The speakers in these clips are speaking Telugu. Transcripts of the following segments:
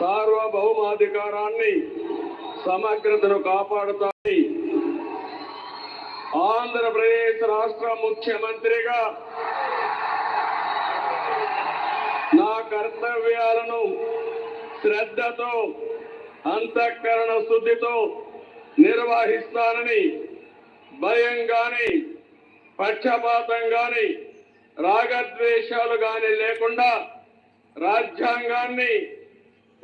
సార్వభౌమాధికారాన్ని సమగ్రతను కాపాడుతాయి. ఆంధ్రప్రదేశ్ రాష్ట్ర ముఖ్యమంత్రిగా నా కర్తవ్యాలను శ్రద్ధతో అంతఃకరణ శుద్ధితో నిర్వహిస్తానని భయం గాని పక్షపాతం గాని రాగద్వేషాలు గాని లేకుండా రాజ్యాంగాన్ని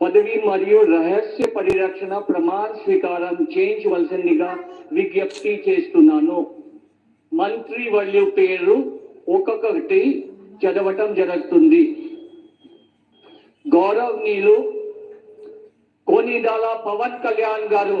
పదవి మరియు రహస్య పరిరక్షణ ప్రమాణ స్వీకారం చేయించవలసిందిగా విజ్ఞప్తి చేస్తున్నాను. మంత్రి వర్యు పేరు ఒక్కొక్కటి చదవటం జరుగుతుంది. గౌరవనీయులు కోనిడాల పవన్ కళ్యాణ్ గారు.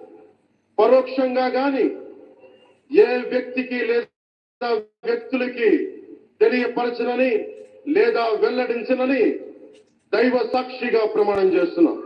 పరోక్షంగా గాని ఏ వ్యక్తికి లేదా వ్యక్తులకి తెలియపరచనని లేదా వెల్లడించనని దైవ సాక్షిగా ప్రమాణం చేస్తున్నాం.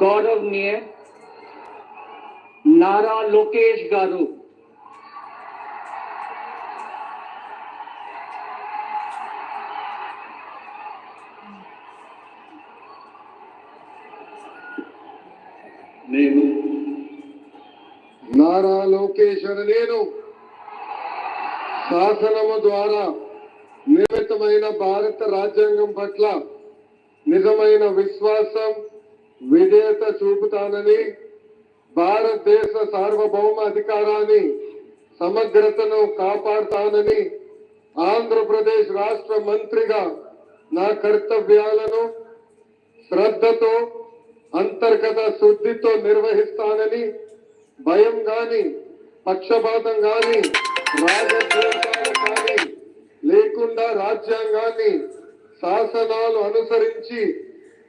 గౌరవనీయ నారా లోకేష్ గారు నేను నారా లోకేష్ అని నేను శాసనము ద్వారా నిర్మితమైన భారత రాజ్యాంగం పట్ల నిజమైన విశ్వాసం విధేయత చూపుతానని భారతదేశ సార్వభౌమ అధికారాన్ని సమగ్రతను కాపాడుతానని ఆంధ్రప్రదేశ్ రాష్ట్ర మంత్రిగా నా కర్తవ్యాలను శ్రద్ధతో అంతర్గత శుద్ధితో నిర్వహిస్తానని భయం గాని పక్షపాతం గాని రాజద్వేషాలు కానీ లేకుండా రాజ్యాంగాన్ని శాసనాలు అనుసరించి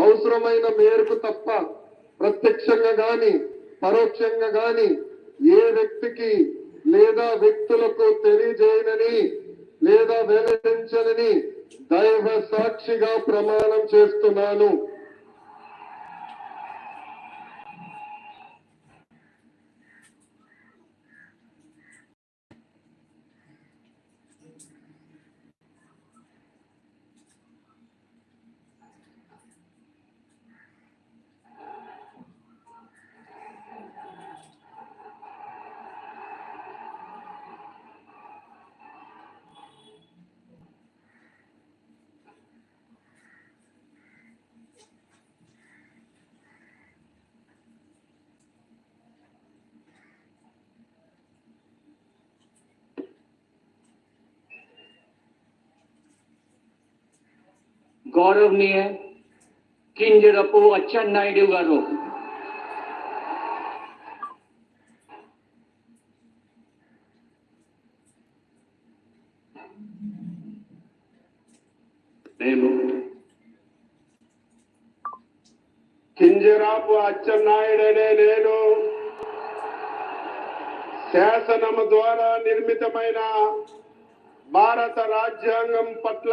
అవసరమైన మేరకు తప్ప ప్రత్యక్షంగా గాని పరోక్షంగా గాని ఏ వ్యక్తికి లేదా వ్యక్తులకు తెలియజేయనని లేదా వెల్లడించనని దైవ సాక్షిగా ప్రమాణం చేస్తున్నాను. గౌరవనీయ కింజరపు అచ్చెన్నాయుడు గారు నేను కింజరాపు అచ్చెన్నాయుడనే నేను శాసనము ద్వారా నిర్మితమైన భారత రాజ్యాంగం పట్ల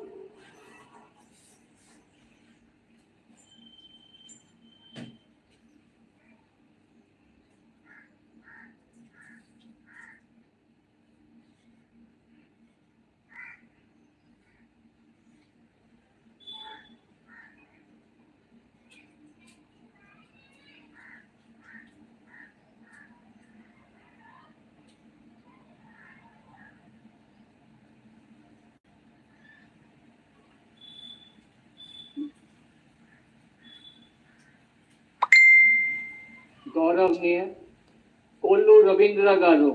గౌరవనీయ కొల్లు రవీంద్ర గారు